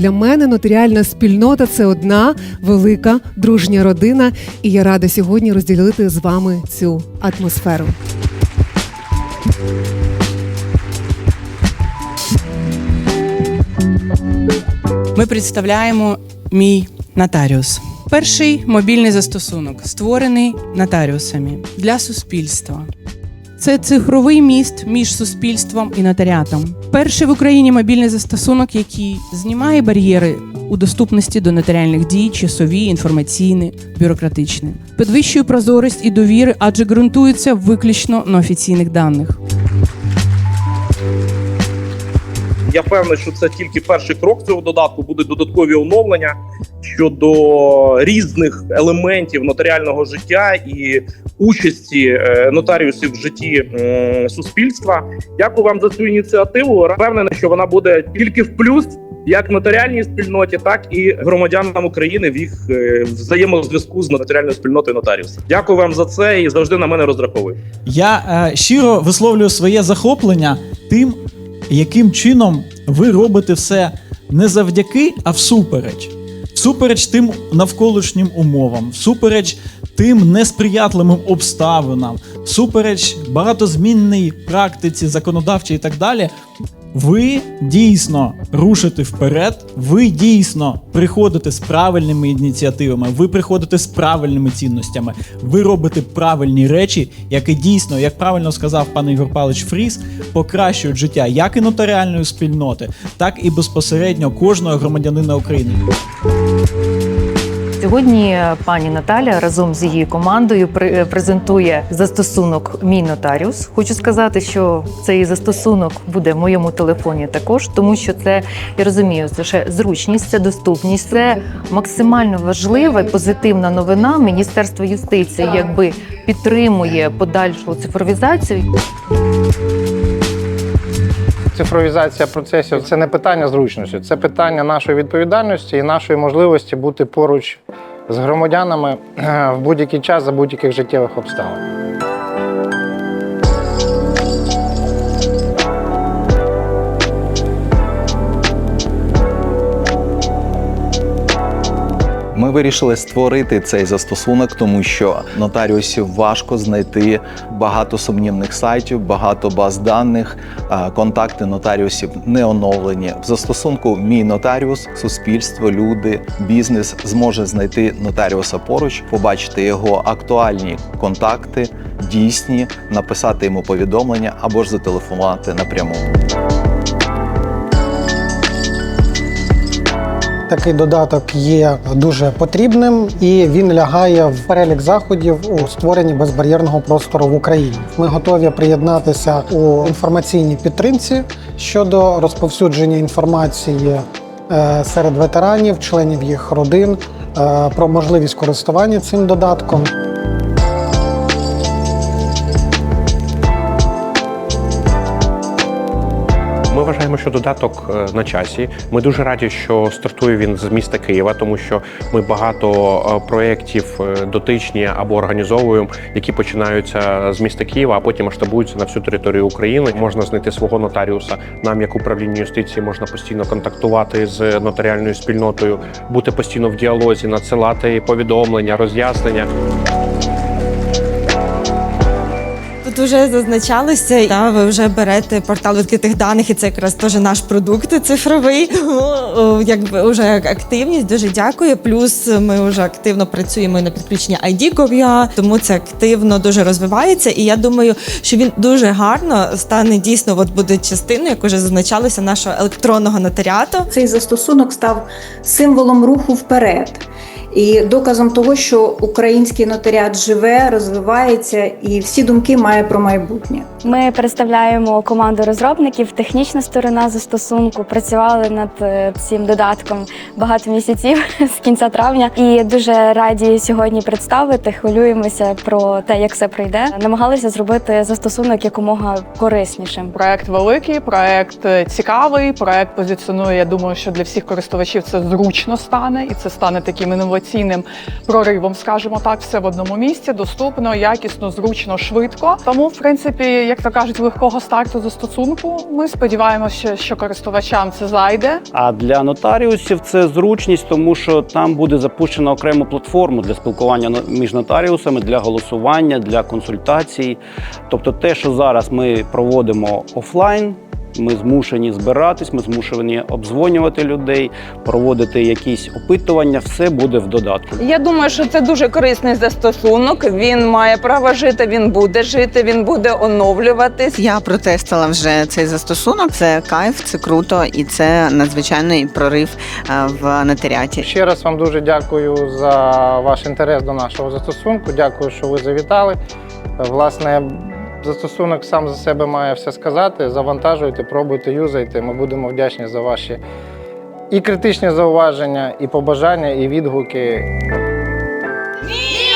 Для мене нотаріальна спільнота це одна велика дружня родина, і я рада сьогодні розділити з вами цю атмосферу. Ми представляємо мій нотаріус. Перший мобільний застосунок, створений нотаріусами для суспільства. Це цифровий міст між суспільством і нотаріатом. Перший в Україні мобільний застосунок, який знімає бар'єри у доступності до нотаріальних дій, часові, інформаційні, бюрократичні, підвищує прозорість і довіри, адже ґрунтується виключно на офіційних даних. Я впевнений, що це тільки перший крок цього додатку. Будуть додаткові оновлення щодо різних елементів нотаріального життя і участі е, нотаріусів в житті суспільства. Дякую вам за цю ініціативу. Впевнений, що вона буде тільки в плюс. Як нотаріальній спільноті, так і громадянам України в їх е, взаємозв'язку з нотаріальною спільнотою нотаріуса. Дякую вам за це і завжди на мене розраховуйте. Я е, щиро висловлюю своє захоплення тим, яким чином ви робите все не завдяки, а всупереч. Всупереч тим навколишнім умовам, всупереч тим несприятливим обставинам, всупереч багатозмінній практиці, законодавчій і так далі. Ви дійсно рушите вперед, ви дійсно приходите з правильними ініціативами, ви приходите з правильними цінностями, ви робите правильні речі, які дійсно, як правильно сказав пан Ігор Павлович Фріс, покращують життя як і нотаріальної спільноти, так і безпосередньо кожного громадянина України. Сьогодні пані Наталя разом з її командою при- презентує застосунок Мій нотаріус. Хочу сказати, що цей застосунок буде в моєму телефоні також, тому що це я розумію, це ще зручність, це доступність, це максимально важлива і позитивна новина. Міністерство юстиції якби підтримує подальшу цифровізацію. Цифровізація процесів це не питання зручності, це питання нашої відповідальності і нашої можливості бути поруч з громадянами е, в будь-який час за будь-яких життєвих обставин. Вирішили створити цей застосунок, тому що нотаріусів важко знайти багато сумнівних сайтів, багато баз даних. Контакти нотаріусів не оновлені. В застосунку Мій нотаріус, суспільство, люди, бізнес зможе знайти нотаріуса поруч, побачити його актуальні контакти, дійсні, написати йому повідомлення або ж зателефонувати напряму. Такий додаток є дуже потрібним і він лягає в перелік заходів у створенні безбар'єрного простору в Україні. Ми готові приєднатися у інформаційній підтримці щодо розповсюдження інформації е, серед ветеранів, членів їх родин е, про можливість користування цим додатком. Вважаємо, що додаток е, на часі. Ми дуже раді, що стартує він з міста Києва, тому що ми багато е, проєктів е, дотичні або організовуємо, які починаються з міста Києва, а потім масштабуються на всю територію України. Можна знайти свого нотаріуса. Нам, як управління юстиції, можна постійно контактувати з нотаріальною спільнотою, бути постійно в діалозі, надсилати повідомлення, роз'яснення. Вже зазначалося, та ви вже берете портал відкритих даних, і це якраз теж наш продукт цифровий. Тому якби вже активність дуже дякую. Плюс ми вже активно працюємо на підключення ID тому це активно дуже розвивається. І я думаю, що він дуже гарно стане дійсно, от буде частиною, як вже зазначалося, нашого електронного нотаріату. Цей застосунок став символом руху вперед і доказом того, що український нотаріат живе, розвивається і всі думки має про майбутнє. Ми представляємо команду розробників. Технічна сторона застосунку працювали над е, цим додатком багато місяців з кінця травня. І дуже раді сьогодні представити. Хвилюємося про те, як все пройде. Намагалися зробити застосунок якомога кориснішим. Проект великий, проект е, цікавий. Проект позиціонує. Я думаю, що для всіх користувачів це зручно стане, і це стане таким інноваційним проривом, скажімо так, все в одному місці, доступно, якісно, зручно, швидко. Тому, в принципі, як то кажуть, легкого старту застосунку. Ми сподіваємося, що користувачам це зайде. А для нотаріусів це зручність, тому що там буде запущена окрему платформу для спілкування між нотаріусами, для голосування, для консультацій. Тобто, те, що зараз ми проводимо офлайн. Ми змушені збиратись, ми змушені обдзвонювати людей, проводити якісь опитування. Все буде в додатку. Я думаю, що це дуже корисний застосунок. Він має право жити, він буде жити, він буде оновлюватись. Я протестила вже цей застосунок. Це кайф, це круто і це надзвичайний прорив е, в нотаріаті. Ще раз вам дуже дякую за ваш інтерес до нашого застосунку. Дякую, що ви завітали. Власне, Застосунок сам за себе має все сказати. Завантажуйте, пробуйте, юзайте. Ми будемо вдячні за ваші і критичні зауваження, і побажання, і відгуки. Ні!